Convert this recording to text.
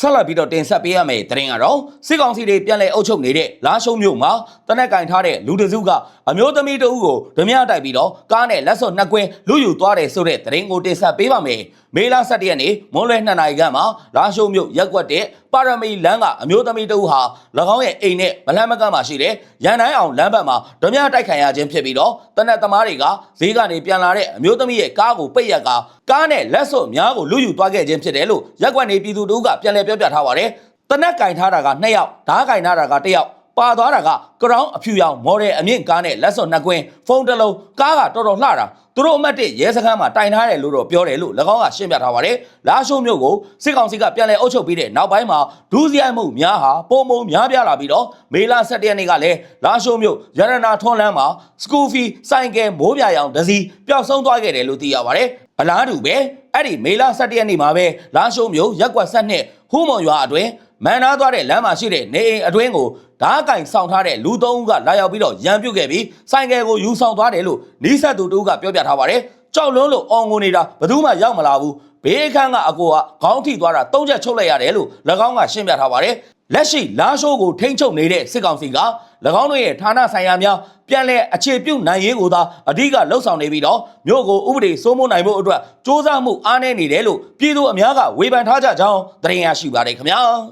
ဆက်လက်ပြီးတော့တင်ဆက်ပေးရမယ့်သတင်းကတော့စစ်ကောင်စီတွေပြန်လည်အုပ်ချုပ်နေတဲ့လာရှုံမြို့မှာတနက်ကင်ထားတဲ့လူတစုကအမျိုးသမီးတဦးကိုဓမြတိုက်ပြီးတော့ကားနဲ့လက်စွပ်နှစ်ကွင်းလူယူသွားတယ်ဆိုတဲ့သတင်းကိုတင်ဆက်ပေးပါမယ်။မေလ17ရက်နေ့မွန်းလွဲ2နာရီခန့်မှာလာရှုံမြို့ရက်ကွက်တဲ့ပါရမီလမ်းကအမျိုးသမီးတဦးဟာ၎င်းရဲ့အိမ်နဲ့မလန်းမကန့်မှာရှိတဲ့ရန်တိုင်းအောင်လမ်းဘက်မှာဓမြတိုက်ခံရခြင်းဖြစ်ပြီးတော့တနက်သမားတွေကဈေးကနေပြန်လာတဲ့အမျိုးသမီးရဲ့ကားကိုပိတ်ရက်ကကားနဲ့လက်စွပ်များကိုလူယူသွားခဲ့ခြင်းဖြစ်တယ်လို့ရက်ကွက်နေပြည်သူတို့ကပြန်လည်ပြောပြထားပါတယ်။တနက်ကင်ထားတာက2ယောက်ဓားကင်ထားတာက1ယောက် ပါသွားတာကကရောင်းအဖြူရောင်မော်ဒယ်အမြင့်ကားနဲ့လက်စွပ်နှစ်ကွင်းဖုန်းတစ်လုံးကားကတော်တော်လှတာသူတို့အမတ်တစ်ရဲစခန်းမှာတိုင်ထားတယ်လို့တော့ပြောတယ်လို့၎င်းကရှင်းပြထားပါတယ်။လာရှိုးမြို့ကိုစစ်ကောင်စီကပြန်လည်အုပ်ချုပ်ပြီးတဲ့နောက်ပိုင်းမှာဒူးစရိုက်မှုများဟာပုံမုံများပြားလာပြီးတော့မေလ17ရက်နေ့ကလည်းလာရှိုးမြို့ရတနာထွန်းလန်းမှာစကူဖီစိုင်ကယ်မိုးပြရောင်တစ်စီးပျောက်ဆုံးသွားခဲ့တယ်လို့သိရပါတယ်။အလားတူပဲအဲ့ဒီမေလ17ရက်နေ့မှာပဲလာရှိုးမြို့ရက်ကွက်ဆက်နှစ်ဟူးမွန်ရွာအတွင်း မန်နာသွားတဲ့လမ်းမှာရှိတဲ့နေအိမ်အတွင်းကိုဓားကင်ဆောင်ထားတဲ့လူသုံးဦးကလာရောက်ပြီးတော့ရန်ပြုတ်ခဲ့ပြီးဆိုင်ကယ်ကိုယူဆောင်သွားတယ်လို့နီးစပ်သူတို့ကပြောပြထားပါတယ်။ကြောက်လွန်းလို့အော်ငိုနေတာဘယ်သူမှရောက်မလာဘူး။ဘေးအခန်းကအကိုကခေါင်းထိသွားတာသုံးချက်ချုပ်လိုက်ရတယ်လို့၎င်းကရှင်းပြထားပါတယ်။လက်ရှိလာရှိုးကိုထိမ့်ချုပ်နေတဲ့စစ်ကောင်စီက၎င်းတို့ရဲ့ဌာနဆိုင်ရာများပြန်လည်အခြေပြုနိုင်ရေးကိုသာအဓိကလှုံ့ဆော်နေပြီးတော့မြို့ကိုဥပဒေစိုးမိုးနိုင်ဖို့အတွက်စ조사မှုအားနည်းနေတယ်လို့ပြည်သူအများကဝေဖန်ထားကြကြောင်းသတင်းရရှိပါတယ်ခင်ဗျာ။